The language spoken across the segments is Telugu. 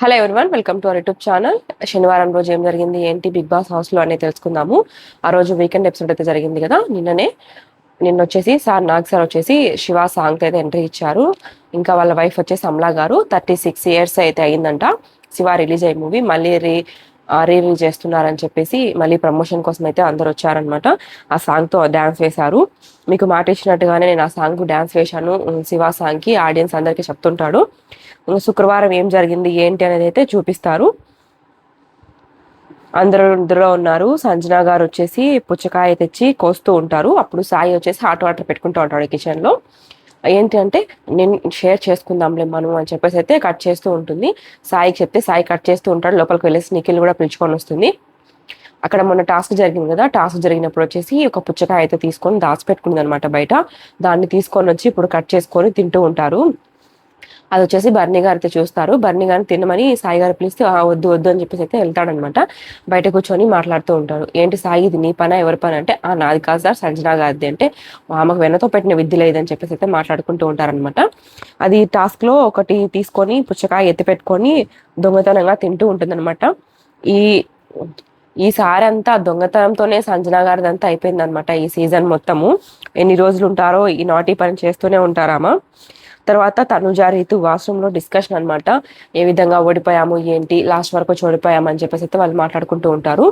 Hello everyone welcome to our YouTube channel శనివారం రోజు ఏం జరిగింది ఏంటి బిగ్ బాస్ హౌస్లో అనేది తెలుసుకుందాము. ఆ రోజు వీకెండ్ ఎపిసోడ్ అయితే జరిగింది కదా నిన్ననే. నిన్న వచ్చేసి సార్ నాగ్ సార్ వచ్చేసి శివ సాంగ్ అయితే ఎంట్రీ ఇచ్చారు. ఇంకా వాళ్ళ వైఫ్ వచ్చేసి అమలా గారు థర్టీ సిక్స్ ఇయర్స్ అయితే అయిందంట. శివ రిలీజ్ అయ్యే మూవీ మళ్ళీ రీ చేస్తున్నారని చెప్పేసి మళ్ళీ ప్రమోషన్ కోసం అయితే అందరు వచ్చారనమాట ఆ సాంగ్తో డ్యాన్స్ వేశారు. మీకు మాట ఇచ్చినట్టుగానే నేను ఆ సాంగ్ డ్యాన్స్ వేశాను. శివ సాంగ్కి ఆడియన్స్ అందరికీ చెప్తుంటాడు. శుక్రవారం ఏం జరిగింది ఏంటి అనేది అయితే చూపిస్తారు. అందరూ ఇందులో ఉన్నారు. సంజన గారు వచ్చేసి పుచ్చకాయ తెచ్చి కోస్తూ ఉంటారు. అప్పుడు సాయి వచ్చేసి హాట్ వాటర్ పెట్టుకుంటూ ఉంటాడు కిచెన్లో ఏంటి అంటే నేను షేర్ చేసుకుందాంలే మనం అని చెప్పేసి అయితే కట్ చేస్తూ ఉంటుంది. సాయికి చెప్తే సాయి కట్ చేస్తూ ఉంటాడు. లోపలికి వెళ్ళేసి నిఖిల్ కూడా పిలుచుకొని వస్తుంది. అక్కడ మొన్న టాస్క్ జరిగింది కదా టాస్క్ జరిగినప్పుడు వచ్చేసి ఒక పుచ్చకాయ అయితే తీసుకొని దాచిపెట్టుకుంది అనమాట బయట. దాన్ని తీసుకొని వచ్చి ఇప్పుడు కట్ చేసుకొని తింటూ ఉంటారు. అది వచ్చేసి బర్నీ గారు అయితే చూస్తారు. బర్నీ గారిని తినమని సాయి గారు పిలిస్తే వద్దు వద్దు అని చెప్పేసి అయితే వెళ్తాడనమాట. బయట కూర్చొని మాట్లాడుతూ ఉంటారు ఏంటి సాయి ఇది నీ పన ఎవరి పని? అంటే ఆ నాది కాదు సార్ సంజనా గారిది అంటే ఆమెకు వెనతో పెట్టిన విద్య లేదని చెప్పేసి అయితే మాట్లాడుకుంటూ ఉంటారనమాట. అది టాస్క్లో ఒకటి తీసుకొని పుచ్చకాయ ఎత్తి పెట్టుకొని దొంగతనంగా తింటూ ఉంటుందన్నమాట ఈ ఈసారి అంతా దొంగతనంతోనే సంజనా గారిదంతా అయిపోయింది అనమాట ఈ సీజన్ మొత్తము. ఎన్ని రోజులు ఉంటారో ఈ నాటి పని చేస్తూనే ఉంటారామా? తర్వాత తనుజ రీతు వాష్రూమ్లో డిస్కషన్ అనమాట ఏ విధంగా ఓడిపోయాము ఏంటి లాస్ట్ వరకు ఓడిపోయాము అని చెప్పేసి అయితే వాళ్ళు మాట్లాడుకుంటూ ఉంటారు.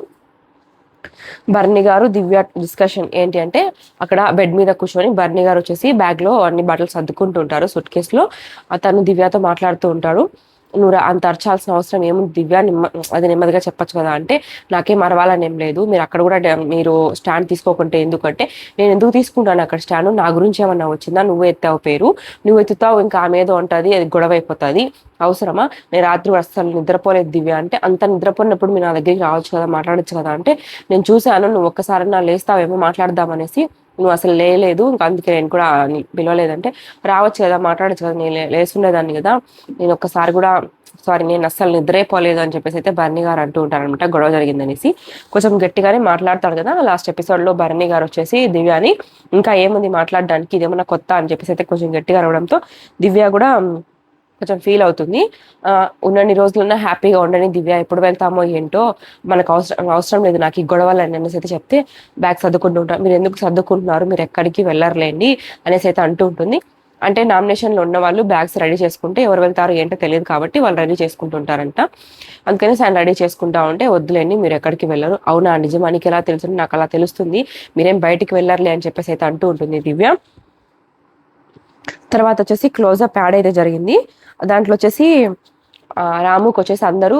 బర్ని గారు దివ్య డిస్కషన్ ఏంటి అంటే అక్కడ బెడ్ మీద కూర్చొని బర్ని గారు వచ్చేసి బ్యాగ్లో అన్ని బట్టలు సర్దుకుంటూ ఉంటారు సుట్ కేసులో. తను దివ్యతో మాట్లాడుతూ ఉంటాడు. నువ్వు రా- అంత అరచాల్సిన అవసరం ఏముంది? దివ్య నిమ్మ అది నెమ్మదిగా చెప్పొచ్చు కదా అంటే నాకేం అరవాలని ఏం లేదు. మీరు అక్కడ కూడా మీరు స్టాండ్ తీసుకోకుంటే ఎందుకంటే నేను ఎందుకు తీసుకుంటాను అక్కడ స్టాండ్? నా గురించి ఏమన్నా వచ్చిందా? నువ్వు ఎత్తావు పేరు. నువ్వు ఎత్తుతావు ఇంకా ఆమె ఏదో ఉంటుంది అది గొడవ అయిపోతుంది. అవసరమా? నేను రాత్రి అసలు అస్సలు నిద్రపోలేదు దివ్య అంటే అంత నిద్రపోయినప్పుడు మీరు నా దగ్గరికి రావచ్చు కదా మాట్లాడొచ్చు కదా అంటే నేను చూశాను నువ్వు ఒక్కసారి నా లేస్తావేమో మాట్లాడదామనేసి నువ్వు అసలు లేలేదు ఇంకా అందుకే నేను కూడా పిలవలేదంటే రావచ్చు కదా మాట్లాడచ్చు కదా నేను లేసుండేదాన్ని కదా నేను ఒక్కసారి కూడా సారీ నేను అస్సలు నిద్రైపోలేదు అని చెప్పేసి అయితే బర్నీ గారు అంటూ ఉంటారనమాట గొడవ జరిగిందనేసి. కొంచెం గట్టిగానే మాట్లాడతాడు కదా లాస్ట్ ఎపిసోడ్లో బర్నీ గారు వచ్చేసి దివ్యాని ఇంకా ఏముంది మాట్లాడడానికి ఇదేమన్నా కొత్త? అని చెప్పేసి అయితే కొంచెం గట్టిగా రావడంతో దివ్య కూడా కొంచెం ఫీల్ అవుతుంది. ఉన్నన్ని రోజులున్నా హ్యాపీగా ఉండని దివ్య ఎప్పుడు వెళ్తామో ఏంటో మనకు అవసరం అవసరం లేదు. నాకు ఈ గొడవలు అని అనేసి అయితే చెప్తే బ్యాగ్ సర్దుకుంటూ ఉంటారు మీరు ఎందుకు సర్దుకుంటున్నారు? మీరు ఎక్కడికి వెళ్ళర్లేండి అనేసి అయితే అంటూ ఉంటుంది. అంటే నామినేషన్లో ఉన్న వాళ్ళు బ్యాగ్స్ రెడీ చేసుకుంటే ఎవరు వెళ్తారో ఏంటో తెలియదు కాబట్టి వాళ్ళు రెడీ చేసుకుంటుంటారంట అందుకని ఆయన రెడీ చేసుకుంటా ఉంటే వద్దులేండి మీరు ఎక్కడికి వెళ్ళరు. అవునా నిజమానికి ఎలా తెలుసు? నాకు అలా తెలుస్తుంది. మీరేం బయటికి వెళ్ళర్లే అని చెప్పేసి అయితే అంటూ ఉంటుంది దివ్య. తర్వాత వచ్చేసి క్లోజప్ యాడ్ అయితే జరిగింది. దాంట్లో వచ్చేసి రాముకి వచ్చేసి అందరూ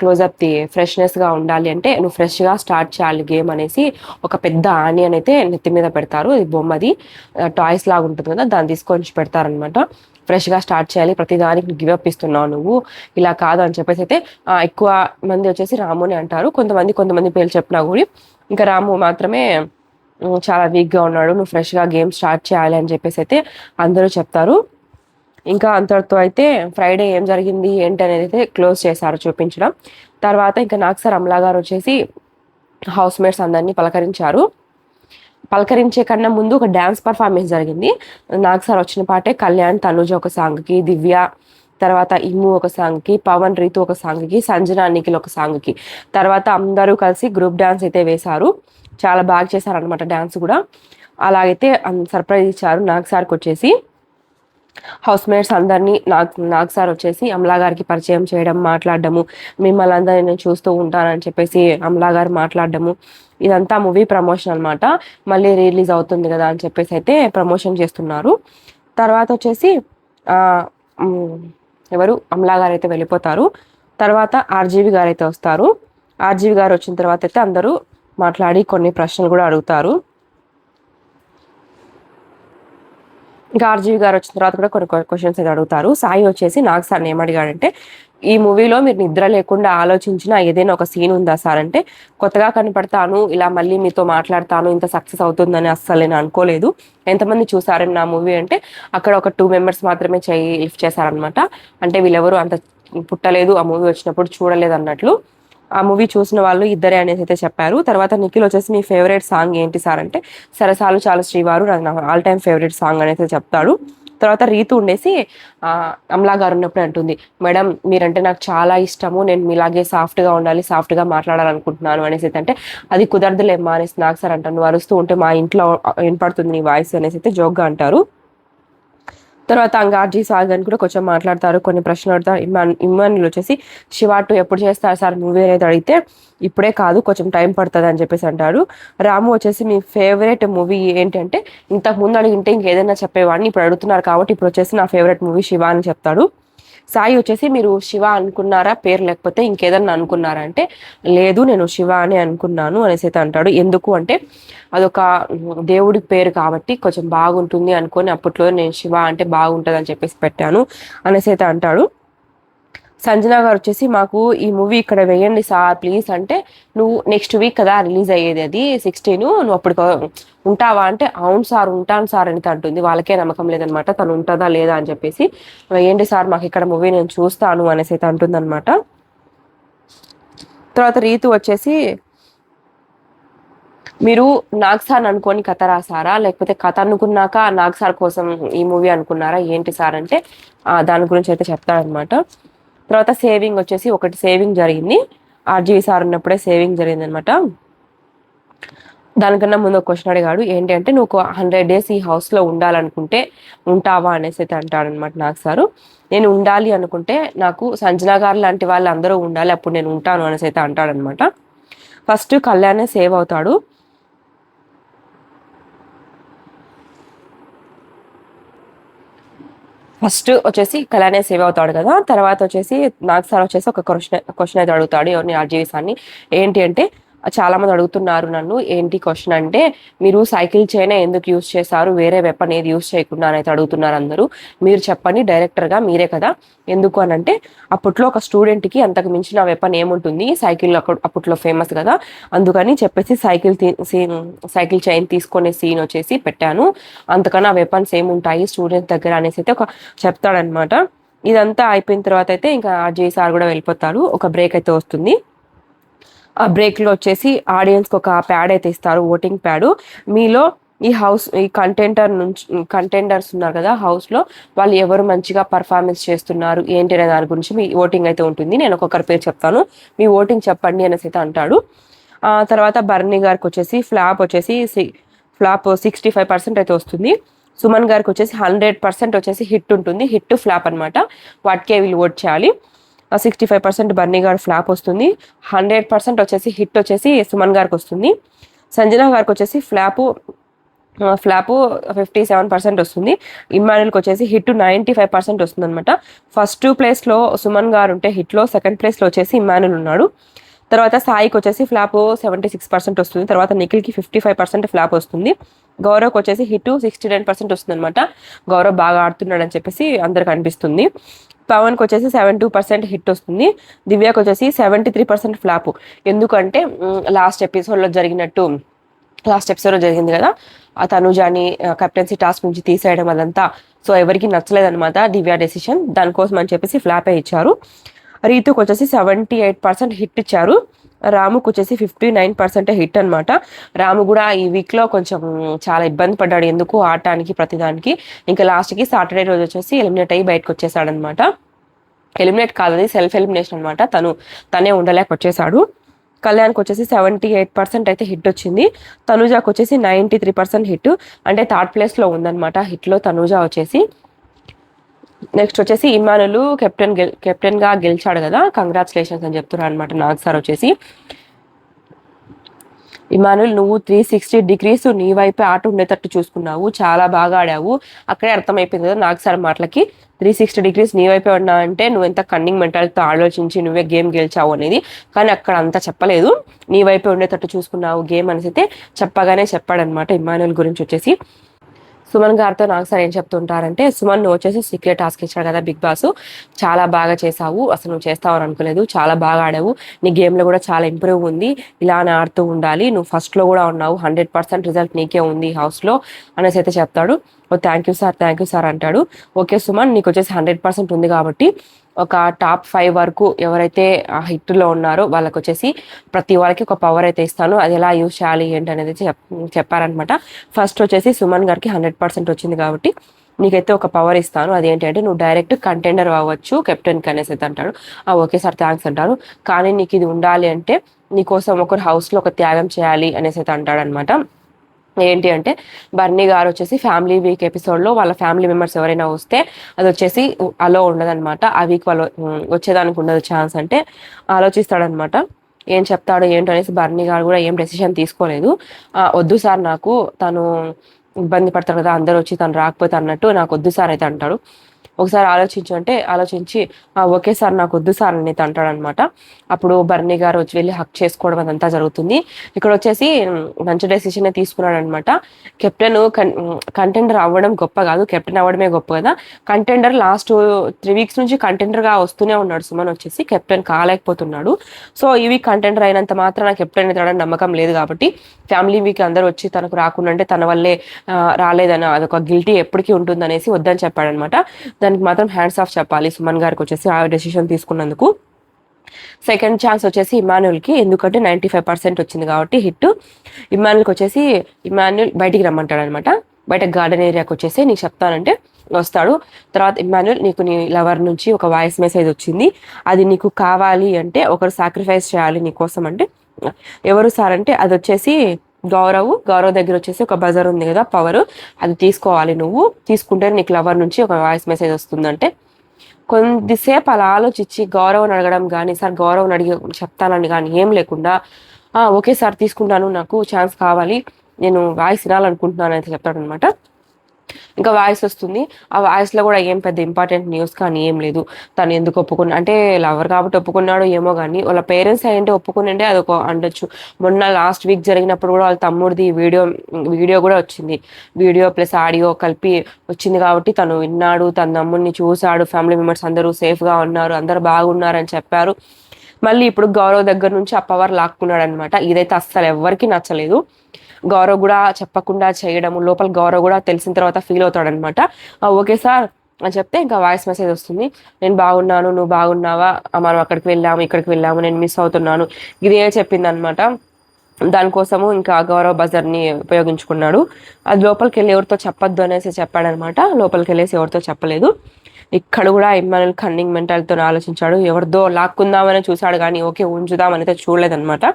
క్లోజప్ ది ఫ్రెష్నెస్గా ఉండాలి అంటే నువ్వు ఫ్రెష్గా స్టార్ట్ చేయాలి గేమ్ అనేసి ఒక పెద్ద ఆనియన్ అయితే నెత్తి మీద పెడతారు. ఇది బొమ్మది. టాయ్స్ లాగా ఉంటుంది కదా దాన్ని తీసుకొని పెడతారనమాట ఫ్రెష్గా స్టార్ట్ చేయాలి. ప్రతి దానికి గివ్ ఇస్తున్నావు నువ్వు. ఇలా కాదు అని చెప్పేసి అయితే ఎక్కువ మంది వచ్చేసి రాముని అంటారు. కొంతమంది కొంతమంది పేర్లు చెప్పినా కూడా ఇంకా రాము మాత్రమే చాలా వీక్గా ఉన్నాడు. నువ్వు ఫ్రెష్గా గేమ్ స్టార్ట్ చేయాలి అని చెప్పేసి అయితే అందరూ చెప్తారు. ఇంకా అంతటితో అయితే ఫ్రైడే ఏం జరిగింది ఏంటి అనేది అయితే క్లోజ్ చేశారు చూపించడం. తర్వాత ఇంకా నాకు సార్ అమలా గారు వచ్చేసి హౌస్ మేట్స్ అందరినీ పలకరించారు. పలకరించే కన్నా ముందు ఒక డ్యాన్స్ పర్ఫార్మెన్స్ జరిగింది. నాకు సార్ వచ్చిన పాటే కళ్యాణ్ తనుజ ఒక సాంగ్కి దివ్య తర్వాత ఇమ్ము ఒక సాంగ్కి పవన్ రీతు ఒక సాంగ్కి సంజన నిఖిల్ ఒక సాంగ్కి. తర్వాత అందరూ కలిసి గ్రూప్ డ్యాన్స్ అయితే వేశారు. చాలా బాగా చేశారనమాట డ్యాన్స్ కూడా. అలాగైతే సర్ప్రైజ్ ఇచ్చారు నాగ్ సార్కి వచ్చేసి. హౌస్ మేట్స్ అందరినీ నాకు నాగ్ సార్ వచ్చేసి అమలా గారికి పరిచయం చేయడం మాట్లాడడము మిమ్మల్ని అందరినీ నేను చూస్తూ ఉంటానని చెప్పేసి అమలా గారు మాట్లాడడము. ఇదంతా మూవీ ప్రమోషన్ అనమాట మళ్ళీ రిలీజ్ అవుతుంది కదా అని చెప్పేసి అయితే ప్రమోషన్ చేస్తున్నారు. తర్వాత వచ్చేసి ఎవరు? అమలా గారు అయితే వెళ్ళిపోతారు. తర్వాత ఆర్జీవి గారు అయితే వస్తారు. ఆర్జీవి గారు వచ్చిన తర్వాత అయితే అందరూ మాట్లాడి కొన్ని ప్రశ్నలు కూడా అడుగుతారు. ఇంకా ఆర్జీవి గారు వచ్చిన తర్వాత కూడా కొన్ని క్వశ్చన్స్ అయితే అడుగుతారు. సాయి వచ్చేసి నాకు సార్ ఏమడిగాడంటే ఈ మూవీలో మీరు నిద్ర లేకుండా ఆలోచించిన ఏదైనా ఒక సీన్ ఉందా సార్? అంటే కొత్తగా కనపడతాను ఇలా మళ్ళీ మీతో మాట్లాడతాను ఇంత సక్సెస్ అవుతుందని అస్సలు నేను అనుకోలేదు. ఎంతమంది చూసారని నా మూవీ అంటే అక్కడ ఒక టూ మెంబర్స్ మాత్రమే చేయి లిఫ్ట్ చేశారనమాట అంటే వీళ్ళెవరు అంత పుట్టలేదు ఆ మూవీ వచ్చినప్పుడు చూడలేదు అన్నట్లు. ఆ మూవీ చూసిన వాళ్ళు ఇద్దరే అనేసి అయితే చెప్పారు. తర్వాత నిఖిల్ వచ్చేసి మీ ఫేవరెట్ సాంగ్ ఏంటి సార్ అంటే సరసాలు చాలా శ్రీవారు నాకు ఆల్ టైమ్ ఫేవరెట్ సాంగ్ అనేది చెప్తాడు. తర్వాత రీతు ఉండేసి అమలా గారు ఉన్నప్పుడు అంటుంది. మేడం మీరంటే నాకు చాలా ఇష్టము. నేను మీలాగే సాఫ్ట్గా ఉండాలి సాఫ్ట్గా మాట్లాడాలనుకుంటున్నాను అనేసి అంటే అది కుదరదులేమ్మా అనేసి నాకు సార్ అంటాను నువ్వు అరుస్తూ ఉంటే మా ఇంట్లో వినపడుతుంది నీ వాయిస్ అనేసి అయితే జోక్గా అంటారు. తర్వాత అంగార్జీ సాగన్ కూడా కొంచెం మాట్లాడతారు కొన్ని ప్రశ్నలు అడుగుతారు. ఇమాన్ ఇమాన్యుల్ వచ్చేసి శివ ఎప్పుడు చేస్తారు సార్ మూవీ అనేది అడిగితే ఇప్పుడే కాదు కొంచెం టైం పడుతుంది అని చెప్పేసి అంటారు. రాము వచ్చేసి మీ ఫేవరెట్ మూవీ ఏంటంటే ఇంతకు ముందు అడిగింటే ఇంకేదైనా చెప్పేవాడిని ఇప్పుడు అడుగుతున్నారు కాబట్టి ఇప్పుడు వచ్చేసి నా ఫేవరెట్ మూవీ శివ అని చెప్తాడు. సాయి వచ్చేసి మీరు శివ అనుకున్నారా? పేరు లేకపోతే ఇంకేదన్నా అనుకున్నారా? అంటే లేదు నేను శివ అని అనుకున్నాను అనేసి అయితే అంటాడు. ఎందుకు అంటే అదొక దేవుడి పేరు కాబట్టి కొంచెం బాగుంటుంది అనుకొని అప్పట్లో నేను శివ అంటే బాగుంటుంది అని చెప్పేసి పెట్టాను అనేసి అయితే అంటాడు. సంజన గారు వచ్చేసి మాకు ఈ మూవీ ఇక్కడ వేయండి సార్ ప్లీజ్ అంటే నువ్వు నెక్స్ట్ వీక్ కదా రిలీజ్ అయ్యేది అది సిక్స్టీన్ నువ్వు అప్పుడు ఉంటావా అంటే అవును సార్ ఉంటాను సార్ అని అంటుంది. వాళ్ళకే నమ్మకం లేదనమాట. తను ఉంటుందా లేదా అని చెప్పేసి వేయండి సార్ మాకు ఇక్కడ మూవీ నేను చూస్తాను అనేసి అయితే అంటుందన్నమాట తర్వాత రీతు వచ్చేసి మీరు నాగ్ సార్ అనుకొని కథ రాసారా? లేకపోతే కథ అనుకున్నాక నాగ్ సార్ కోసం ఈ మూవీ అనుకున్నారా? ఏంటి సార్? అంటే దాని గురించి అయితే చెప్తారనమాట. తర్వాత సేవింగ్ వచ్చేసి ఒకటి సేవింగ్ జరిగింది. ఆర్జీవి సార్ ఉన్నప్పుడే సేవింగ్ జరిగింది అనమాట దానికన్నా ముందు ఒక క్వశ్చన్ అడిగాడు ఏంటి అంటే నువ్వు ఒక హండ్రెడ్ డేస్ ఈ హౌస్లో ఉండాలనుకుంటే ఉంటావా? అనేసి అయితే అంటాడనమాట నాకు సారు. నేను ఉండాలి అనుకుంటే నాకు సంజనా గారు లాంటి వాళ్ళు అందరూ ఉండాలి అప్పుడు నేను ఉంటాను అనేసి అయితే అంటాడనమాట. ఫస్ట్ కళ్యాణే సేవ్ అవుతాడు. ఫస్ట్ వచ్చేసి కళ్యాణే సేవ్ అవుతాడు కదా తర్వాత వచ్చేసి నాగ్ సార్ వచ్చేసి ఒక క్వశ్చన్ క్వశ్చన్ అయితే అడుగుతాడు ఎవరిని ఆర్జీవి సార్ని. ఏంటి అంటే చాలా మంది అడుగుతున్నారు నన్ను ఏంటి క్వశ్చన్ అంటే మీరు సైకిల్ చైన్ ఎందుకు యూజ్ చేశారు? వేరే వెపన్ ఏది యూజ్ చేయకుండా అయితే అడుగుతున్నారు అందరూ. మీరు చెప్పండి డైరెక్టర్గా మీరే కదా. ఎందుకు అని అంటే అప్పట్లో ఒక స్టూడెంట్కి అంతకు మించిన వెపన్ ఏముంటుంది? సైకిల్ అప్పట్లో ఫేమస్ కదా. అందుకని చెప్పేసి సైకిల్ సీన్ సైకిల్ చైన్ తీసుకునే సీన్ వచ్చేసి పెట్టాను. అంతకన్నా వెపన్స్ ఏముంటాయి? స్టూడెంట్స్ దగ్గర అనేసి అయితే ఒక చెప్తాడనమాట ఇదంతా అయిపోయిన తర్వాత అయితే ఇంకా జే సార్ కూడా వెళ్ళిపోతారు. ఒక బ్రేక్ అయితే వస్తుంది. బ్రేక్లో వచ్చేసి ఆడియన్స్కి ఒక ప్యాడ్ అయితే ఇస్తారు ఓటింగ్ ప్యాడ్. మీలో ఈ హౌస్ ఈ కంటెంటర్ నుంచి కంటెండర్స్ ఉన్నారు కదా హౌస్లో వాళ్ళు ఎవరు మంచిగా పర్ఫార్మెన్స్ చేస్తున్నారు ఏంటి అనే దాని గురించి మీ ఓటింగ్ అయితే ఉంటుంది. నేను ఒక్కొక్కరి పేరు చెప్తాను. మీ ఓటింగ్ చెప్పండి అనేసి అయితే అంటాడు. తర్వాత బర్నీ గారికి వచ్చేసి ఫ్లాప్ వచ్చేసి ఫ్లాప్ సిక్స్టీ ఫైవ్ పర్సెంట్ అయితే వస్తుంది. సుమన్ గారికి వచ్చేసి హండ్రెడ్ పర్సెంట్ వచ్చేసి హిట్ ఉంటుంది. హిట్ ఫ్లాప్ అనమాట వాటికే వీళ్ళు ఓట్ చేయాలి. సిక్స్టీ ఫైవ్ పర్సెంట్ బర్నీ గారు ఫ్లాప్ వస్తుంది. హండ్రెడ్ పర్సెంట్ వచ్చేసి హిట్ వచ్చేసి సుమన్ గారికి వస్తుంది. సంజన గారికి వచ్చేసి flop flop fifty seven percent వస్తుంది. ఇమ్మానుయల్కి వచ్చేసి హిట్ నైంటీ ఫైవ్ పర్సెంట్ వస్తుంది అనమాట ఫస్ట్ టూ ప్లేస్లో సుమన్ గారు ఉంటే హిట్లో సెకండ్ ప్లేస్లో వచ్చేసి ఇమ్మానుయల్ ఉన్నాడు. తర్వాత సాయికి వచ్చేసి ఫ్లాప్ సెవెంటీ సిక్స్ పర్సెంట్ వస్తుంది. తర్వాత నిఖిల్కి ఫిఫ్టీ ఫైవ్ పర్సెంట్ ఫ్లాప్ వస్తుంది. గౌరవ్కి వచ్చేసి హిట్ సిక్స్టీ నైన్ పర్సెంట్ వస్తుంది అనమాట గౌరవ్ బాగా ఆడుతున్నాడు అని చెప్పేసి అందరికి అనిపిస్తుంది. పవన్కి వచ్చేసి సెవెన్ టూ పర్సెంట్ హిట్ వస్తుంది. దివ్యాకి వచ్చేసి సెవెంటీ త్రీ పర్సెంట్ ఫ్లాప్ ఎందుకంటే లాస్ట్ ఎపిసోడ్లో జరిగినట్టు లాస్ట్ ఎపిసోడ్లో జరిగింది కదా ఆ తనుజాని కెప్టెన్సీ టాస్క్ నుంచి తీసేయడం అదంతా. సో ఎవరికి నచ్చలేదనమాట దివ్యా డెసిషన్ దానికోసం అని చెప్పేసి ఫ్లాపే ఇచ్చారు. రీతుకి వచ్చేసి సెవెంటీ ఎయిట్ పర్సెంట్ హిట్ ఇచ్చారు. రాముకు వచ్చేసి ఫిఫ్టీ నైన్ పర్సెంట్ హిట్ అనమాట రాము కూడా ఈ వీక్లో కొంచెం చాలా ఇబ్బంది పడ్డాడు ఎందుకు ఆడటానికి ప్రతిదానికి. ఇంకా లాస్ట్కి సాటర్డే రోజు వచ్చేసి ఎలిమినేట్ అయ్యి బయటకు వచ్చేసాడనమాట ఎలిమినేట్ కాదది సెల్ఫ్ ఎలిమినేషన్ అనమాట తను తనే ఉండలేక వచ్చేసాడు కళ్యాణ్కి వచ్చేసి సెవెంటీ ఎయిట్ పర్సెంట్ అయితే హిట్ వచ్చింది. తనుజాకి వచ్చేసి నైంటీ త్రీ పర్సెంట్ హిట్. అంటే థర్డ్ ప్లేస్లో ఉందన్నమాట హిట్లో తనుజా వచ్చేసి. నెక్స్ట్ వచ్చేసి ఇమానులు కెప్టెన్ గెల్ కెప్టెన్గా గెలిచాడు కదా కంగ్రాచులేషన్స్ అని చెప్తున్నారు అనమాట నాగ్ సార్ వచ్చేసి. ఇమానుల్ నువ్వు త్రీ సిక్స్టీ డిగ్రీస్ నీ వైపే ఆట ఉండేటట్టు చూసుకున్నావు చాలా బాగా ఆడావు. అక్కడే అర్థమైపోయింది కదా నాగ్ సార్ మాటలకి. త్రీ సిక్స్టీ డిగ్రీస్ నీ వైపే ఉన్నా అంటే నువ్వు ఎంత కన్నింగ్ మెంటాలిటీతో ఆలోచించి నువ్వే గేమ్ గెలిచావు అనేది. కానీ అక్కడ అంతా చెప్పలేదు. నీ వైపే ఉండేటట్టు చూసుకున్నావు గేమ్ అనేసి అయితే చెప్పగానే చెప్పాడనమాట ఇమానుల్ గురించి వచ్చేసి. సుమన్ గారితో నాకు సార్ ఏం చెప్తుంటారంటే సుమన్ నువ్వు వచ్చేసి సీక్రెట్ టాస్క్ ఇచ్చాడు కదా బిగ్ బాస్. చాలా బాగా చేసావు అసలు నువ్వు చేస్తావు అనుకోలేదు. చాలా బాగా ఆడావు. నీ గేమ్లో కూడా చాలా ఇంప్రూవ్ ఉంది. ఇలానే ఆడుతూ ఉండాలి. నువ్వు ఫస్ట్లో కూడా ఉన్నావు. హండ్రెడ్ పర్సెంట్ రిజల్ట్ నీకే ఉంది హౌస్లో అనేసి అయితే చెప్తాడు. ఓ thank you sir. Thank you sir అంటాడు. ఓకే సుమన్ నీకు వచ్చేసి హండ్రెడ్ పర్సెంట్ ఉంది కాబట్టి ఒక టాప్ ఫైవ్ వరకు ఎవరైతే ఆ హిట్లో ఉన్నారో వాళ్ళకి వచ్చేసి ప్రతి వాళ్ళకి ఒక పవర్ అయితే ఇస్తాను. అది ఎలా యూజ్ చేయాలి ఏంటి అనేది చెప్పారనమాట ఫస్ట్ వచ్చేసి సుమన్ గారికి హండ్రెడ్ పర్సెంట్ వచ్చింది కాబట్టి నీకైతే ఒక పవర్ ఇస్తాను. అదేంటంటే నువ్వు డైరెక్ట్ కంటెండర్ అవ్వచ్చు కెప్టెన్ అనేసి అయితే అంటాడు. ఓకే సార్ థ్యాంక్స్ అంటారు. కానీ నీకు ఇది ఉండాలి అంటే నీకోసం ఒకరు హౌస్లో ఒక త్యాగం చేయాలి అనేసి అయితే అంటాడనమాట ఏంటి అంటే బర్నీ గారు వచ్చేసి ఫ్యామిలీ వీక్ ఎపిసోడ్లో వాళ్ళ ఫ్యామిలీ మెంబర్స్ ఎవరైనా వస్తే అది వచ్చేసి అలో ఉండదన్నమాట. ఆ వీక్ వాళ్ళు వచ్చేదానికి ఉండదు ఛాన్స్ అంటే ఆలోచిస్తాడనమాట ఏం చెప్తాడు ఏంటో అనేసి బర్నీ గారు కూడా ఏం డెసిషన్ తీసుకోలేదు. వద్దు సార్ నాకు తను ఇబ్బంది పడతారు కదా అందరూ వచ్చి తను రాకపోతే అన్నట్టు నాకు వద్దు సార్ అయితే అంటాడు. ఒకసారి ఆలోచించు అంటే ఆలోచించి ఓకే సార్ నాకు వద్దు సార్ అని అంటాడనమాట. అప్పుడు బర్నీ గారు వచ్చి వెళ్ళి హక్ చేసుకోవడం అదంతా జరుగుతుంది. ఇక్కడ వచ్చేసి మంచి డెసిషన్ తీసుకున్నాడు అనమాట కెప్టెన్ కంటెండర్ అవ్వడం గొప్ప కాదు. కెప్టెన్ అవ్వడమే గొప్ప కదా. కంటెండర్ లాస్ట్ త్రీ వీక్స్ నుంచి కంటెండర్గా వస్తూనే ఉన్నాడు సుమన్ వచ్చేసి. కెప్టెన్ కాలేకపోతున్నాడు. సో ఇవి కంటెండర్ అయినంత మాత్రం నాకు కెప్టెన్ అవుతాడని నమ్మకం లేదు కాబట్టి ఫ్యామిలీ వీక్ అందరూ వచ్చి తనకు రాకుండా అంటే తన వల్లే రాలేదని అదొక గిల్టీ ఎప్పటికీ ఉంటుందనేసి వద్దని చెప్పాడనమాట. దానికి మాత్రం హ్యాండ్స్ ఆఫ్ చెప్పాలి. సుమన్ గారికి వచ్చేసి ఆ డెసిషన్ తీసుకున్నందుకు. సెకండ్ ఛాన్స్ వచ్చేసి ఇమాన్యుల్కి ఎందుకంటే నైంటీ ఫైవ్ పర్సెంట్ వచ్చింది కాబట్టి హిట్ ఇమాన్యుల్కి వచ్చేసి ఇమాన్యుల్ బయటికి రమ్మంటాడు అనమాట బయట గార్డెన్ ఏరియాకి వచ్చేసి నీకు చెప్తానంటే వస్తాడు. తర్వాత ఇమాన్యుల్ నీకు నీ లవర్ నుంచి ఒక వాయిస్ మెసేజ్ వచ్చింది. అది నీకు కావాలి అంటే ఒకరు సాక్రిఫైస్ చేయాలి నీ కోసం అంటే ఎవరు సార్ అంటే అది వచ్చేసి గౌరవ్ గౌరవ్ దగ్గర వచ్చేసి ఒక బజర్ ఉంది కదా పవర్ అది తీసుకోవాలి నువ్వు. తీసుకుంటే నీకు లవర్ నుంచి ఒక వాయిస్ మెసేజ్ వస్తుందంటే. కొద్దిసేపు అలా ఆలోచించి గౌరవం అడగడం కానీ సార్ గౌరవం అడిగి చెప్తానని కానీ ఏం లేకుండా ఓకే సార్ తీసుకుంటాను నాకు ఛాన్స్ కావాలి. నేను వాయిస్ వినాలనుకుంటున్నాను అయితే చెప్తాడనమాట ఇంకా వాయిస్ వస్తుంది. ఆ వాయిస్లో కూడా ఏం పెద్ద ఇంపార్టెంట్ న్యూస్ కానీ ఏం లేదు. తను ఎందుకు ఒప్పుకున్నా అంటే లవర్ కాబట్టి ఒప్పుకున్నాడో ఏమో కానీ వాళ్ళ పేరెంట్స్ అయ్యంటే ఒప్పుకునంటే ఒక అండొచ్చు మొన్న లాస్ట్ వీక్ జరిగినప్పుడు కూడా వాళ్ళ తమ్ముడిది వీడియో వీడియో కూడా వచ్చింది. వీడియో ప్లస్ ఆడియో కలిపి వచ్చింది కాబట్టి తను విన్నాడు తన తమ్ముడిని చూశాడు ఫ్యామిలీ మెంబర్స్ అందరూ సేఫ్గా ఉన్నారు అందరు బాగున్నారని చెప్పారు. మళ్ళీ ఇప్పుడు గౌరవ్ దగ్గర నుంచి ఆ పవర్ లాక్కున్నాడు అనమాట ఇదైతే అస్సలు ఎవరికి నచ్చలేదు. గౌరవ్ కూడా చెప్పకుండా చేయడము లోపల గౌరవ్ కూడా తెలిసిన తర్వాత ఫీల్ అవుతాడు అనమాట ఓకే సార్ అని చెప్తే ఇంకా వాయిస్ మెసేజ్ వస్తుంది. నేను బాగున్నాను నువ్వు బాగున్నావా? మనం అక్కడికి వెళ్ళాము ఇక్కడికి వెళ్ళాము నేను మిస్ అవుతున్నాను. ఇదే చెప్పింది అనమాట దానికోసము ఇంకా గౌరవ్ బజర్ని ఉపయోగించుకున్నాడు. అది లోపలికి వెళ్ళి ఎవరితో చెప్పొద్దు అనేసి చెప్పాడనమాట. లోపలికి వెళ్ళేసి ఎవరితో చెప్పలేదు. ఇక్కడ కూడా ఇమ్మానుల్ కన్నింగ్ మెంటల్తో ఆలోచించాడు. ఎవరిదో లాక్కుందామని చూశాడు కానీ ఓకే ఉంచుదామని అయితే చూడలేదనమాట.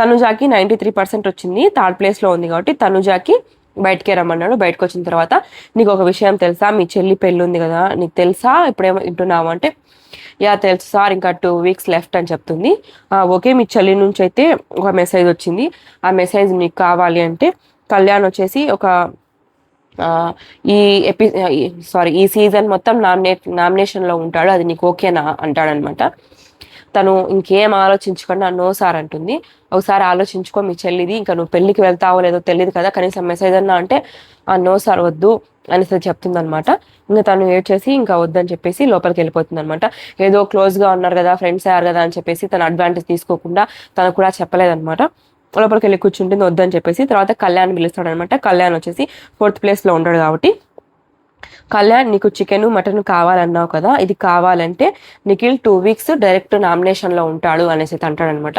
తనుజాకి నైంటీ త్రీ పర్సెంట్ వచ్చింది థర్డ్ ప్లేస్లో ఉంది కాబట్టి తనుజాకి బయటకే రమ్మన్నాడు. బయటకు వచ్చిన తర్వాత నీకు ఒక విషయం తెలుసా? మీ చెల్లి పెళ్ళి ఉంది కదా నీకు తెలుసా? ఇప్పుడేమో వింటున్నావు? అంటే యా తెలుసు సార్ ఇంకా టూ వీక్స్ లెఫ్ట్ అని చెప్తుంది. ఓకే మీ చెల్లి నుంచి అయితే ఒక మెసేజ్ వచ్చింది. ఆ మెసేజ్ మీకు కావాలి అంటే కళ్యాణ్ వచ్చేసి ఒక ఈ ఎపి సారీ ఈ సీజన్ మొత్తం నామినేట్ నామినేషన్లో ఉంటాడు. అది నీకు ఓకేనా? అంటాడనమాట. తను ఇంకేం ఆలోచించకుండా నో సార్ అంటుంది. ఒకసారి ఆలోచించుకో మీ చెల్లిది ఇంకా నువ్వు పెళ్ళికి వెళ్తావో లేదో తెలియదు కదా కనీసం మెసేజ్ అన్నా అంటే ఆ నో సార్ వద్దు అనేసి చెప్తుంది అనమాట ఇంకా తను చేసి ఇంకా వద్దని చెప్పేసి లోపలికి వెళ్ళిపోతుంది అనమాట ఏదో క్లోజ్గా ఉన్నారు కదా ఫ్రెండ్స్ అయ్యారు కదా అని చెప్పేసి తన అడ్వాంటేజ్ తీసుకోకుండా తను కూడా చెప్పలేదన్నమాట. లోపలికి వెళ్ళి కూర్చుంటుంది వద్దని చెప్పేసి తర్వాత కళ్యాణ్ పిలుస్తాడు అనమాట కళ్యాణ్ వచ్చేసి ఫోర్త్ ప్లేస్లో ఉంటాడు కాబట్టి కళ్యాణ్ నీకు చికెన్ మటన్ కావాలన్నావు కదా ఇది కావాలంటే నిఖిల్ టూ వీక్స్ డైరెక్ట్ నామినేషన్లో ఉంటాడు అనేసి అంటాడనమాట.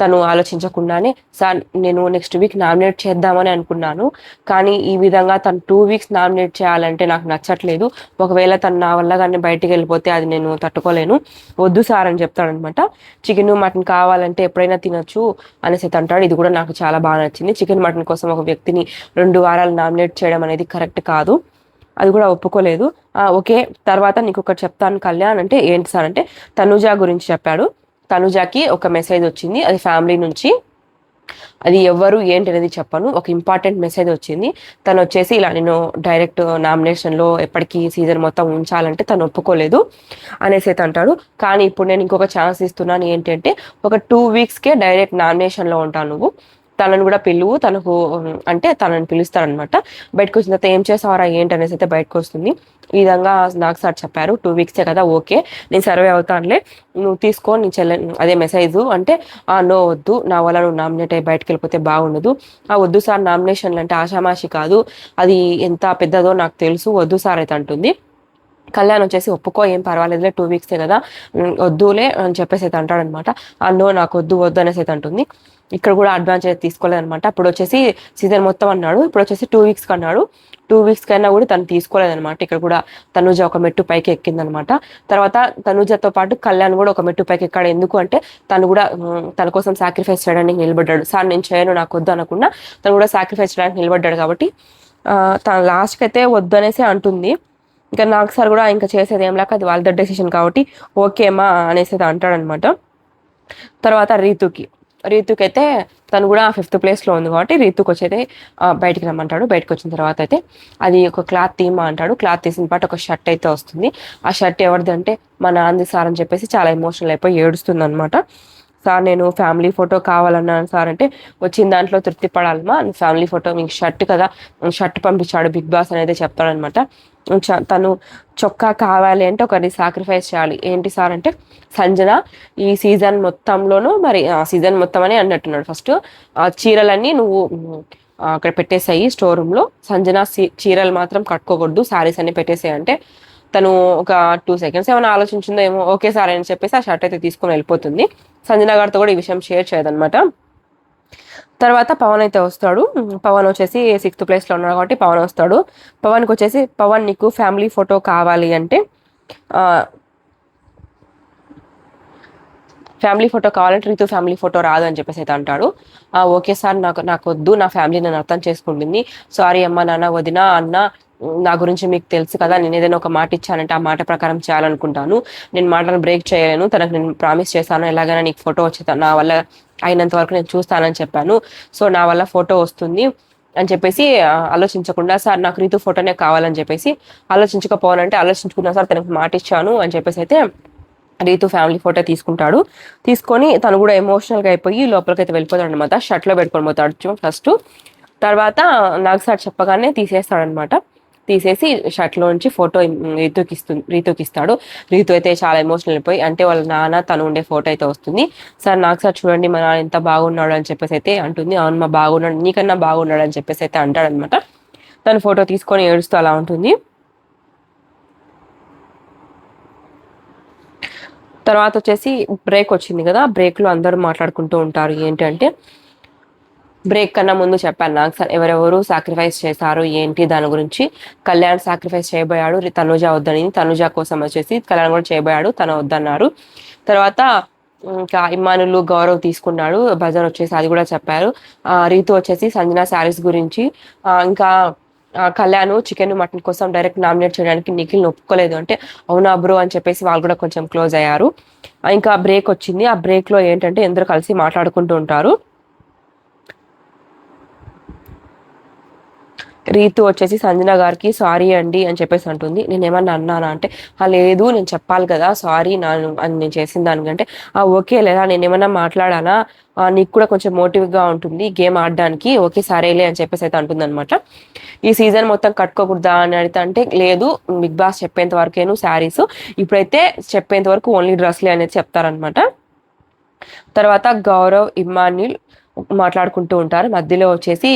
తను ఆలోచించకుండానే సార్ నేను నెక్స్ట్ వీక్ నామినేట్ చేద్దామని అనుకున్నాను కానీ ఈ విధంగా తను టూ వీక్స్ నామినేట్ చేయాలంటే నాకు నచ్చట్లేదు. ఒకవేళ తను నా వల్ల కానీ బయటికి వెళ్ళిపోతే అది నేను తట్టుకోలేను. వద్దు సార్ అని చెప్తాడనమాట. చికెన్ మటన్ కావాలంటే ఎప్పుడైనా తినొచ్చు అనేసి అంటాడు. ఇది కూడా నాకు చాలా బాగా నచ్చింది. చికెన్ మటన్ కోసం ఒక వ్యక్తిని రెండు వారాలు నామినేట్ చేయడం అనేది కరెక్ట్ కాదు. అది కూడా ఒప్పుకోలేదు. ఓకే తర్వాత నీకు ఒకటి చెప్తాను కళ్యాణ్ అంటే ఏంటి సార్ అంటే తనుజా గురించి చెప్పాడు. తనుజాకి ఒక మెసేజ్ వచ్చింది అది ఫ్యామిలీ నుంచి. అది ఎవరు ఏంటి అనేది చెప్పను ఒక ఇంపార్టెంట్ మెసేజ్ వచ్చింది. తను వచ్చేసి ఇలా నేను డైరెక్ట్ నామినేషన్లో ఎప్పటికీ సీజన్ మొత్తం ఉంచాలంటే తను ఒప్పుకోలేదు అనేసి అయితే అంటాడు. కానీ ఇప్పుడు నేను ఇంకొక ఛాన్స్ ఇస్తున్నాను ఏంటంటే ఒక టూ వీక్స్కే డైరెక్ట్ నామినేషన్లో ఉంటాను నువ్వు. తనను కూడా పిలువు. తనకు అంటే తనని పిలుస్తారనమాట బయటకు వచ్చిన తర్వాత ఏం చేసావరా ఏంటి అనేసి అయితే బయటకు వస్తుంది. ఈ విధంగా నాకు సార్ చెప్పారు టూ వీక్సే కదా ఓకే. నేను సర్వే అవుతానులే. నువ్వు తీసుకో నీ చెల్లె అదే మెసేజ్. అంటే ఆ నో వద్దు. నా వల్ల నువ్వు నామినేట్ అయ్యి బయటకు వెళ్ళిపోతే బాగుండదు. ఆ వద్దు సార్. నామినేషన్లు అంటే ఆషామాషి కాదు. అది ఎంత పెద్దదో నాకు తెలుసు. వద్దు సార్ అయితే అంటుంది. కళ్యాణ్ వచ్చేసి ఒప్పుకో ఏం పర్వాలేదులే టూ వీక్సే కదా. వద్దులే అని చెప్పేసి అయితే అంటాడనమాట. అన్నో నాకు వద్దు వద్దు అనేసి అయితే అంటుంది. ఇక్కడ కూడా అడ్వాన్స్ అయితే తీసుకోలేదనమాట. అప్పుడు వచ్చేసి సీజన్ మొత్తం అన్నాడు. ఇప్పుడు వచ్చేసి టూ వీక్స్కి అన్నాడు. టూ వీక్స్ కైనా కూడా తను తీసుకోలేదనమాట. ఇక్కడ కూడా తనుజ ఒక మెట్టు పైకి ఎక్కిందనమాట. తర్వాత తనుజతో పాటు కళ్యాణ్ కూడా ఒక మెట్టు పైకి ఎక్కాడు. ఎందుకు అంటే తను కూడా తన కోసం సాక్రిఫైస్ చేయడానికి నిలబడ్డాడు. సార్ నేను చేయను నాకు వద్దు అనకుండా తను కూడా సాక్రిఫైస్ చేయడానికి నిలబడ్డాడు కాబట్టి తన లాస్ట్కి అయితే వద్దు అనేసి అంటుంది. ఇంకా నాకు సార్ కూడా ఇంకా చేసేది ఏం లేక అది వాళ్ళ డెసిషన్ కాబట్టి ఓకేమా అనేసి అంటాడనమాట. తర్వాత రీతుకి. రీతుకి అయితే తను కూడా ఫిఫ్త్ ప్లేస్లో ఉంది కాబట్టి రీతుకి వచ్చేది బయటికి రమ్మంటాడు. బయటకు వచ్చిన తర్వాత అయితే అది ఒక క్లాత్ తీమా అంటాడు. క్లాత్ తీసిన పాటు ఒక షర్ట్ అయితే వస్తుంది. ఆ షర్ట్ ఎవరిది అంటే మా నాంది సార్ అని చెప్పేసి చాలా ఎమోషనల్ అయిపోయి ఏడుస్తుంది అనమాట సార్ నేను ఫ్యామిలీ ఫోటో కావాలన్నాను సార్ అంటే వచ్చిన దాంట్లో తృప్తి పడాలమ్మా. ఫ్యామిలీ ఫోటో మీకు షర్ట్ కదా. షర్ట్ పంపించాడు బిగ్ బాస్ అనేది చెప్తాడనమాట. తను చొక్కా కావాలి అంటే ఒకరిని సాక్రిఫైస్ చేయాలి. ఏంటి సార్ అంటే సంజన ఈ సీజన్ మొత్తంలోనూ మరి ఆ సీజన్ మొత్తం అని అన్నట్టున్నాడు. ఫస్ట్ ఆ చీరలన్నీ నువ్వు అక్కడ పెట్టేసాయి స్టోర్ రూమ్లో సంజన చీరలు మాత్రం కట్టుకోకూడదు శారీస్ అన్ని పెట్టేసాయి అంటే తను ఒక టూ సెకండ్స్ ఏమైనా ఆలోచించిందో ఏమో ఓకే సార్ అని చెప్పేసి ఆ షర్ట్ అయితే తీసుకొని వెళ్ళిపోతుంది. సంజన గారితో కూడా ఈ విషయం షేర్ చేయదనమాట తర్వాత పవన్ అయితే వస్తాడు. పవన్ వచ్చేసి సిక్స్త్ ప్లేస్లో ఉన్నాడు కాబట్టి పవన్ వస్తాడు. పవన్కి వచ్చేసి పవన్ నీకు ఫ్యామిలీ ఫోటో కావాలి అంటే ఫ్యామిలీ ఫోటో కావాలంటే రీతు ఫ్యామిలీ ఫోటో రాదు అని చెప్పేసి అయితే అంటాడు. ఓకే సార్ నాకు నాకు వద్దు నా ఫ్యామిలీ నన్ను అర్థం చేసుకుంటుంది. సారీ అమ్మ నాన్న వదిన అన్న నా గురించి మీకు తెలుసు కదా నేను ఏదైనా ఒక మాట ఇచ్చానంటే ఆ మాట ప్రకారం చేయాలనుకుంటాను. నేను మాటను బ్రేక్ చేయలేను తనకు నేను ప్రామిస్ చేశాను ఎలాగైనా నీకు ఫోటో వచ్చి నా వల్ల అయినంత వరకు నేను చూస్తానని చెప్పాను. సో నా వల్ల ఫోటో వస్తుంది అని చెప్పేసి ఆలోచించకుండా సార్ నాకు రీతు ఫోటోనే కావాలని చెప్పేసి ఆలోచించకపోవాలంటే ఆలోచించుకున్నా సార్ తనకు మాట ఇచ్చాను అని చెప్పేసి అయితే రీతు ఫ్యామిలీ ఫోటో తీసుకుంటాడు. తీసుకొని తను కూడా ఎమోషనల్గా అయిపోయి లోపలికి అయితే వెళ్ళిపోతాడు అనమాట షర్ట్లో పెట్టుకొని పోతాడు ఫస్ట్. తర్వాత నాకు సార్ చెప్పగానే తీసేస్తాడనమాట తీసేసి షర్ట్లో నుంచి ఫోటో రీతుకి ఇస్తుంది రీతు అయితే చాలా ఎమోషనల్ అయిపోయి అంటే వాళ్ళ నాన్న తను ఉండే ఫోటో అయితే వస్తుంది. సార్ నాకు సార్ చూడండి మా నాన్న ఎంత బాగున్నాడు అని చెప్పేసి అయితే అంటుంది. అవును మా బాగున్నాడు నీకన్నా బాగున్నాడు అని చెప్పేసి అయితే అంటాడనమాట తను ఫోటో తీసుకొని ఏడుస్తూ అలా ఉంటుంది. తర్వాత వచ్చేసి బ్రేక్ వచ్చింది కదా బ్రేక్లో అందరూ మాట్లాడుకుంటూ ఉంటారు. ఏంటంటే బ్రేక్ కన్నా ముందు చెప్పాను నాకు ఎవరెవరు సాక్రిఫైస్ చేశారు ఏంటి దాని గురించి. కళ్యాణ్ సాక్రిఫైస్ చేయబోయాడు తనుజ వద్దని తనుజ కోసం వచ్చేసి కళ్యాణ్ కూడా చేయబోయాడు తను వద్దన్నారు. తర్వాత ఇంకా ఇమానులు గౌరవ్ తీసుకున్నాడు బజార్ వచ్చేసి అది కూడా చెప్పారు. రీతు వచ్చేసి సంజన శారీస్ గురించి. ఇంకా కళ్యాణ్ చికెన్ మటన్ కోసం డైరెక్ట్ నామినేట్ చేయడానికి నిఖిల్ని ఒప్పుకోలేదు అంటే అవునా బ్రో అని చెప్పేసి వాళ్ళు కూడా కొంచెం క్లోజ్ అయ్యారు. ఇంకా బ్రేక్ వచ్చింది. ఆ బ్రేక్లో ఏంటంటే ఎందరో కలిసి మాట్లాడుకుంటూ ఉంటారు. రీతు వచ్చేసి సంజన గారికి సారీ అండి అని చెప్పేసి అంటుంది. నేను ఏమన్నా అన్నానా అంటే లేదు నేను చెప్పాలి కదా సారీ నాను అని నేను చేసిన దానికంటే. ఆ ఓకే లేదా నేను ఏమన్నా మాట్లాడానా నీకు కూడా కొంచెం మోటివ్గా ఉంటుంది గేమ్ ఆడడానికి ఓకే సరేలే అని చెప్పేసి అయితే అంటుంది అనమాట ఈ సీజన్ మొత్తం కట్టుకోకూడదా అని అడిగితే అంటే లేదు బిగ్ బాస్ చెప్పేంత వరకేను శారీస్. ఇప్పుడైతే చెప్పేంత వరకు ఓన్లీ డ్రెస్లే అనేది చెప్తారనమాట తర్వాత గౌరవ్ ఇమ్మాన్యుల్ మాట్లాడుకుంటూ ఉంటారు. మధ్యలో వచ్చేసి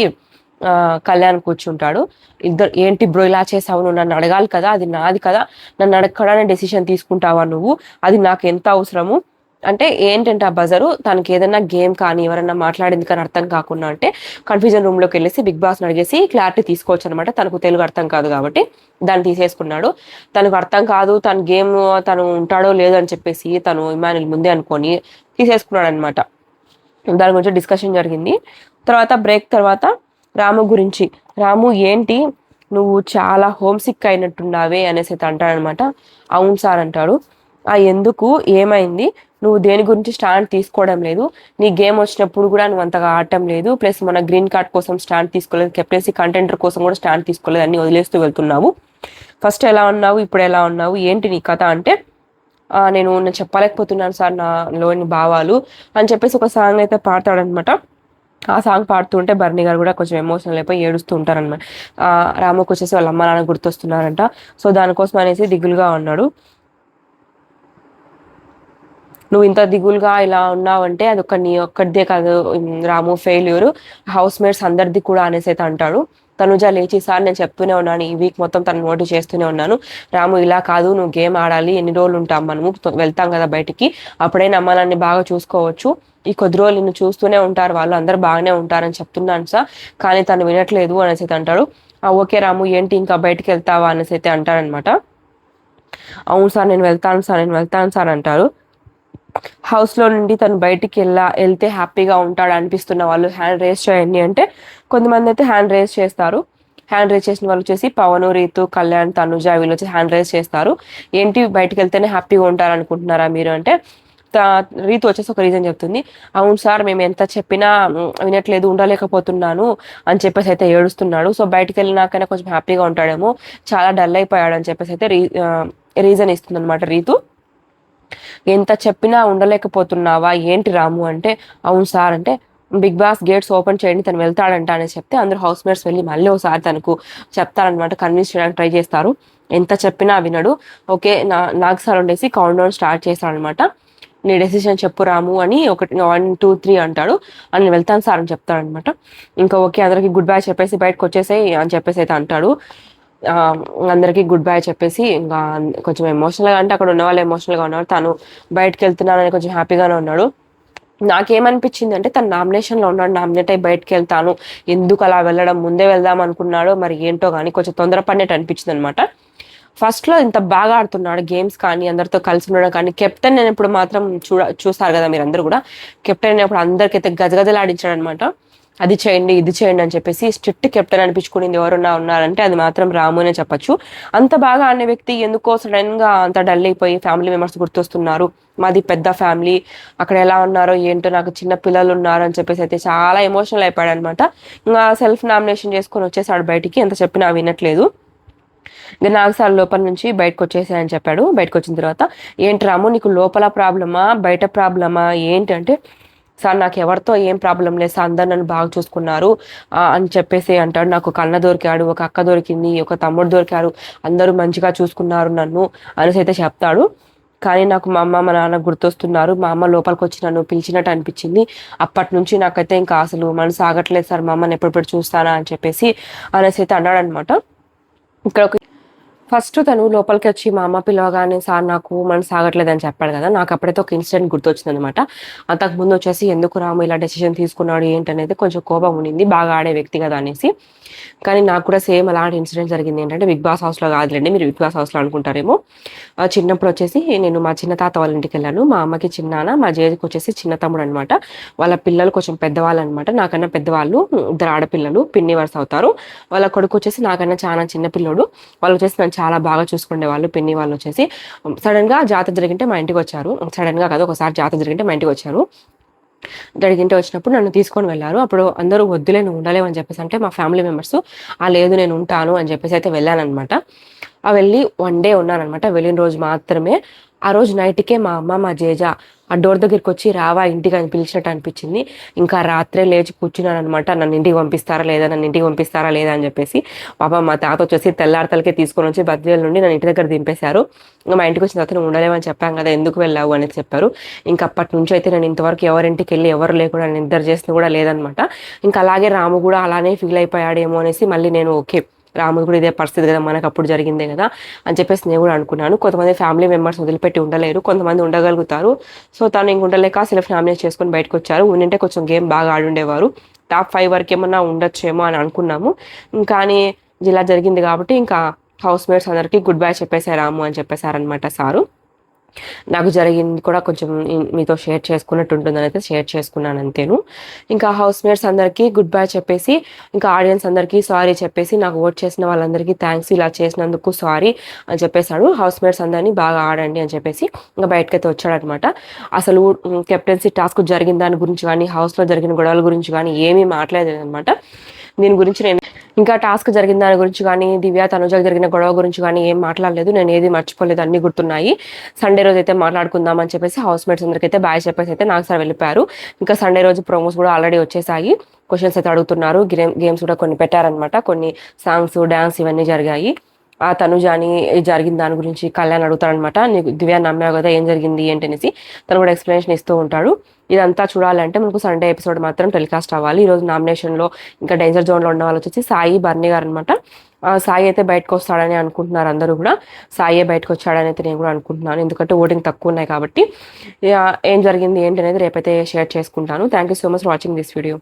కళ్యాణ్ కూర్చుంటాడు. ఇద్దరు ఏంటి బ్రో ఇలా చేసావు? నువ్వు నన్ను అడగాలి కదా? అది నాది కదా. నన్ను అడగడానే డెసిషన్ తీసుకుంటావా నువ్వు? అది నాకు ఎంత అవసరము? అంటే ఏంటంటే ఆ బజరు తనకి ఏదైనా గేమ్ కానీ ఎవరన్నా మాట్లాడింది కానీ అర్థం కాకుండా అంటే కన్ఫ్యూజన్ రూమ్లోకి వెళ్ళేసి బిగ్ బాస్ని అడిగేసి క్లారిటీ తీసుకోవచ్చు అనమాట తనకు తెలుగు అర్థం కాదు కాబట్టి దాన్ని తీసేసుకున్నాడు. తనకు అర్థం కాదు తన గేమ్ తను ఉంటాడో లేదో అని చెప్పేసి తను ఇమానుల్ ముందే అనుకొని తీసేసుకున్నాడు అనమాట దాని గురించి డిస్కషన్ జరిగింది. తర్వాత బ్రేక్ తర్వాత రాము గురించి. రాము ఏంటి? నువ్వు చాలా హోమ్ సిక్ అయినట్టున్నావే అనేసి అయితే అంటాడనమాట. అవును సార్ అంటాడు. ఆ ఎందుకు? ఏమైంది? నువ్వు దేని గురించి స్టాండ్ తీసుకోవడం లేదు. నీ గేమ్ వచ్చినప్పుడు కూడా నువ్వు అంతగా ఆడటం లేదు. ప్లస్ మన గ్రీన్ కార్డ్ కోసం స్టాండ్ తీసుకోలేదు. కెప్టెన్సీ కంటెంటర్ కోసం కూడా స్టాండ్ తీసుకోలేదు. అన్ని వదిలేస్తూ వెళ్తున్నావు. ఫస్ట్ ఎలా ఉన్నావు? ఇప్పుడు ఎలా ఉన్నావు? ఏంటి నీ కథ? అంటే నేను నేను చెప్పలేకపోతున్నాను సార్ నా లోని భావాలు అని చెప్పేసి ఒక సాంగ్ అయితే పాడతాడనమాట. ఆ సాంగ్ పాడుతుంటే బర్నీ గారు కూడా కొంచెం ఎమోషనల్ అయిపోయి ఏడుస్తూ ఉంటారనమాట రాముకు వచ్చేసి వాళ్ళ అమ్మ నాన్న గుర్తొస్తున్నారంట. సో దానికోసం అనేసి దిగులుగా ఉన్నాడు. నువ్వు ఇంత దిగులుగా ఇలా ఉన్నావంటే అది ఒక నీ ఒక్కడిదే కాదు రాము ఫెయిల్యూర్ హౌస్ మేట్స్ అందరిది కూడా అనేసి అయితే అంటాడు. తనుజ లేచి సార్ నేను చెప్తూనే ఉన్నాను ఈ వీక్ మొత్తం తను నోటి చేస్తూనే ఉన్నాను. రాము ఇలా కాదు నువ్వు గేమ్ ఆడాలి ఎన్ని రోజులు ఉంటాం మనము వెళ్తాం కదా బయటికి. అప్పుడైనా అమ్మాలని బాగా చూసుకోవచ్చు. ఈ కొద్ది రోజులు నిన్ను చూస్తూనే ఉంటారు వాళ్ళు అందరు బాగానే ఉంటారని చెప్తున్నాను సార్. కానీ తను వినట్లేదు అనేసి అయితే అంటాడు. ఓకే రాము ఏంటి ఇంకా బయటికి వెళ్తావా అనేసి అయితే అంటారనమాట అవును సార్ నేను వెళ్తాను సార్ నేను వెళ్తాను సార్ అంటారు హౌస్లో నుండి తను బయటికి వెళ్ళా వెళ్తే హ్యాపీగా ఉంటాడు అనిపిస్తున్న వాళ్ళు హ్యాండ్ రేస్ చేయండి అంటే కొంతమంది అయితే హ్యాండ్ రేస్ చేస్తారు. హ్యాండ్ రేస్ చేసిన వాళ్ళు వచ్చేసి పవన్ రీతు కళ్యాణ్ తనుజ వీళ్ళు వచ్చి హ్యాండ్ రేస్ చేస్తారు. ఏంటి బయటకు వెళ్తేనే హ్యాపీగా ఉంటారు అనుకుంటున్నారా మీరు? అంటే రీతి వచ్చేసి ఒక రీజన్ చెప్తుంది. అవును సార్ మేము ఎంత చెప్పినా వినట్లేదు ఉండలేకపోతున్నాను అని చెప్పేసి అయితే ఏడుస్తున్నాడు. సో బయటకు వెళ్ళినాకైనా కొంచెం హ్యాపీగా ఉంటాడేమో. చాలా డల్ అయిపోయాడు అని చెప్పేసి అయితే రీ రీజన్ ఇస్తుంది అనమాట రీతు. ఎంత చెప్పినా ఉండలేకపోతున్నావా? ఏంటి రాము? అంటే అవును సార్ అంటే బిగ్ బాస్ గేట్స్ ఓపెన్ చేయండి తను వెళ్తాడంట అని చెప్తే అందరూ హౌస్ మేట్స్ వెళ్ళి మళ్ళీ ఒకసారి తనకు చెప్తారనమాట కన్విన్స్ చేయడానికి ట్రై చేస్తారు. ఎంత చెప్పినా వినడు. ఓకే నా నాకు సార్ ఉండేసి కౌంట్ డౌన్ స్టార్ట్ చేస్తాడనమాట నీ డెసిషన్ చెప్పు రాము అని ఒకటి వన్ టూ త్రీ అంటాడు. అని వెళ్తాను సార్ అని చెప్తాడనమాట ఇంకా ఓకే అందరికి గుడ్ బై చెప్పేసి బయటకు వచ్చేసాయి అని చెప్పేసి అయితే అంటాడు. అందరికీ గుడ్ బై చెప్పేసి ఇంకా కొంచెం ఎమోషనల్గా అంటే అక్కడ ఉన్న వాళ్ళు ఎమోషనల్గా ఉన్నారు. తను బయటకు వెళ్తున్నానని కొంచెం హ్యాపీగానే ఉన్నాడు. నాకేమనిపించింది అంటే తను నామినేషన్లో ఉన్నాడు నామినేట్ అయ్యి బయటకు వెళ్తాను. ఎందుకు అలా వెళ్ళడం ముందే వెళ్దాం అనుకున్నాడో మరి ఏంటో కానీ కొంచెం తొందరపడినట్టు అనిపించింది అనమాట ఫస్ట్లో ఇంత బాగా ఆడుతున్నాడు గేమ్స్ కానీ అందరితో కలిసి ఉండడం కానీ కెప్టెన్ అయినప్పుడు మాత్రం చూడ చూస్తారు కదా మీరు అందరు కూడా. కెప్టెన్ అయినప్పుడు అందరికైతే గజగజలాడించాడు అనమాట అది చేయండి ఇది చేయండి అని చెప్పేసి స్ట్రిక్ట్ కెప్టెన్ అనిపించుకునేది ఎవరున్నా ఉన్నారంటే అది మాత్రం రాము అనే చెప్పచ్చు. అంత బాగా ఆడిన వ్యక్తి ఎందుకో సడన్గా అంత డల్ అయిపోయి ఫ్యామిలీ మెంబర్స్ గుర్తొస్తున్నారు. మాది పెద్ద ఫ్యామిలీ అక్కడ ఎలా ఉన్నారో ఏంటో నాకు చిన్న పిల్లలు ఉన్నారు అని చెప్పేసి అయితే చాలా ఎమోషనల్ అయిపోయాడు అనమాట ఇంకా సెల్ఫ్ నామినేషన్ చేసుకొని వచ్చేసాడు బయటికి ఎంత చెప్పినా వినట్లేదు. ఇంకా నాకు లోపల నుంచి బయటకు వచ్చేసాయని చెప్పాడు. బయటకు వచ్చిన తర్వాత ఏంటి రాము నీకు లోపల ప్రాబ్లమా? బయట ప్రాబ్లమా? ఏంటంటే సార్ నాకు ఎవరితో ఏం ప్రాబ్లం లేదు. సార్ అందరు నన్ను బాగా చూసుకున్నారు. అని చెప్పేసి అంటాడు. నాకు ఒక అన్న దొరికాడు ఒక అక్క దొరికింది ఒక తమ్ముడు దొరికారు. అందరూ మంచిగా చూసుకున్నారు నన్ను అనేసి అయితే చెప్తాడు. కానీ నాకు మా అమ్మ మా నాన్న గుర్తొస్తున్నారు. మా అమ్మ లోపలికి వచ్చి నన్ను పిలిచినట్టు అనిపించింది. అప్పటి నుంచి నాకైతే ఇంకా అసలు మనసు ఆగట్లేదు. సార్ మా అమ్మని ఎప్పుడెప్పుడు చూస్తానా? అని చెప్పేసి అనేసి అయితే అన్నాడు అనమాట ఇక్కడ ఒక ఫస్ట్ తను లోపలికి వచ్చి మా అమ్మ పిలవగానే సార్ నాకు మనం సాగట్లేదని చెప్పాడు కదా నాకు అప్పుడైతే ఒక ఇన్సిడెంట్ గుర్తొచ్చింది అనమాట అంతకు ముందు వచ్చేసి ఎందుకు రాము ఇలా డెసిషన్ తీసుకున్నాడు ఏంటనేది కొంచెం కోపం ఉండింది బాగా ఆడే వ్యక్తి కదా అనేసి. కానీ నాకు కూడా సేమ్ అలాంటి ఇన్సిడెంట్ జరిగింది. ఏంటంటే బిగ్ బాస్ హౌస్లో కాదులేండి మీరు బిగ్ బాస్ హౌస్లో అనుకుంటారేమో. చిన్నప్పుడు వచ్చేసి నేను మా చిన్న తాత వాళ్ళ ఇంటికి వెళ్ళాను. మా అమ్మకి చిన్నాన మా జేజికి వచ్చేసి చిన్న తమ్ముడు అనమాట వాళ్ళ పిల్లలు కొంచెం పెద్దవాళ్ళు అనమాట నాకన్నా పెద్దవాళ్ళు ఇద్దరు ఆడపిల్లలు పిన్ని వరుస అవుతారు. వాళ్ళ కొడుకు వచ్చేసి నాకన్నా చాలా చిన్న పిల్లోడు. వాళ్ళు వచ్చేసి నన్ను చాలా బాగా చూసుకునే వాళ్ళు పిన్ని వాళ్ళు వచ్చేసి సడన్గా జాతర జరిగింటే మా ఇంటికి వచ్చారు. సడన్గా కాదు ఒకసారి జాతర జరిగింటే మా ఇంటికి వచ్చారు. జరిగింటే వచ్చినప్పుడు నన్ను తీసుకొని వెళ్ళారు. అప్పుడు అందరూ వద్దులే నువ్వు ఉండలేవు అని చెప్పేసి అంటే మా ఫ్యామిలీ మెంబర్స్ ఆ లేదు నేను ఉంటాను అని చెప్పేసి అయితే వెళ్ళానమాట ఆ వెళ్ళి వన్ డే ఉన్నానమాట వెళ్ళిన రోజు మాత్రమే ఆ రోజు నైట్కే మా అమ్మ మా జేజ ఆ డోర్ దగ్గరికి వచ్చి రావా ఇంటికి అని పిలిచినట్టు అనిపించింది. ఇంకా రాత్రే లేచి కూర్చున్నాను అనమాట నన్ను ఇంటికి పంపిస్తారా లేదా నన్ను ఇంటికి పంపిస్తారా లేదా అని చెప్పేసి పాప మా తాత వచ్చేసి తెల్లారతలకే తీసుకొని వచ్చి బద్రీల నుండి నన్ను ఇంటి దగ్గర దింపేశారు. ఇంకా మా ఇంటికి వచ్చిన తర్వాత నువ్వు ఉండలేమని చెప్పాం కదా ఎందుకు వెళ్ళావు? అనేది చెప్పారు. ఇంకా అప్పటి నుంచి అయితే నేను ఇంతవరకు ఎవరింటికి వెళ్ళి ఎవరు లేకుండా నేను ఇద్దరు చేసిన కూడా లేదనమాట ఇంకా అలాగే రాము కూడా అలానే ఫీల్ అయిపోయాడేమో అనేసి మళ్ళీ నేను ఓకే రాముడు కూడా ఇదే పరిస్థితి కదా మనకు అప్పుడు జరిగిందే కదా అని చెప్పేసి నేను కూడా అనుకున్నాను. కొంతమంది ఫ్యామిలీ మెంబర్స్ వదిలిపెట్టి ఉండలేరు కొంతమంది ఉండగలుగుతారు. సో తను ఇంక ఉండలేక సెల్ఫ్ నామినేట్ చేసుకొని బయటకు వచ్చారు ఉండింటే కొంచెం గేమ్ బాగా ఆడుండేవారు. టాప్ ఫైవ్ వరకు ఏమన్నా ఉండొచ్చేమో అని అనుకున్నాము. కానీ ఇలా జరిగింది కాబట్టి ఇంకా హౌస్ మేట్స్ అందరికీ గుడ్ బై చెప్పేశారాము అని చెప్పేశారనమాట సారు. నాకు జరిగింది కూడా కొంచెం మీతో షేర్ చేసుకున్నట్టు ఉంటుందని అయితే షేర్ చేసుకున్నాను అంతేను. ఇంకా హౌస్ మేట్స్ అందరికీ గుడ్ బై చెప్పేసి ఇంకా ఆడియన్స్ అందరికీ సారీ చెప్పేసి నాకు ఓట్ చేసిన వాళ్ళందరికీ థ్యాంక్స్ ఇలా చేసినందుకు సారీ అని చెప్పేశాడు. హౌస్ మేట్స్ అందరినీ బాగా ఆడండి అని చెప్పేసి ఇంకా బయటకైతే వచ్చాడనమాట. అసలు కెప్టెన్సీ టాస్క్ జరిగిన దాని గురించి కానీ హౌస్లో జరిగిన గొడవల గురించి కానీ ఏమీ మాట్లాడలేదు అనమాట దీని గురించి నేను ఇంకా టాస్క్ జరిగిన దాని గురించి కానీ దివ్య తనుజకు జరిగిన గొడవ గురించి కానీ ఏం మాట్లాడలేదు. నేను ఏది మర్చిపోలేదు. అన్ని గుర్తున్నాయి. సండే రోజు అయితే మాట్లాడుకుందాం అని చెప్పేసి హౌస్ మేట్స్ అందరికైతే బాయ్ చెప్పేసి అయితే నాకు సార్ వెళ్ళిపోయారు. ఇంకా సండే రోజు ప్రోమోస్ కూడా ఆల్రెడీ వచ్చేసాయి. క్వశ్చన్స్ అయితే అడుగుతున్నారు. గేమ్స్ కూడా కొన్ని పెట్టారనమాట కొన్ని సాంగ్స్ డ్యాన్స్ ఇవన్నీ జరిగాయి. ఆ తనుజాని జరిగిన దాని గురించి కళ్యాణ్ అడుగుతాడనమాట నీకు దివ్య నమ్మావు కదా ఏం జరిగింది ఏంటనేసి తను కూడా ఎక్స్ప్లెనేషన్ ఇస్తూ ఉంటాడు. ఇదంతా చూడాలంటే మనకు సండే ఎపిసోడ్ మాత్రం టెలికాస్ట్ అవ్వాలి. ఈరోజు నామినేషన్లో ఇంకా డేంజర్ జోన్లో ఉన్న వాళ్ళు వచ్చేసి సాయి బర్ని గారు అనమాట సాయి అయితే బయటకు వస్తాడని అనుకుంటున్నారు అందరూ కూడా. సాయి బయటకు వచ్చాడని అయితే నేను కూడా అనుకుంటున్నాను. ఎందుకంటే ఓటింగ్ తక్కువ ఉన్నాయి కాబట్టి. ఏం జరిగింది ఏంటి అనేది రేపైతే షేర్ చేసుకుంటాను. Thank you so much watching this video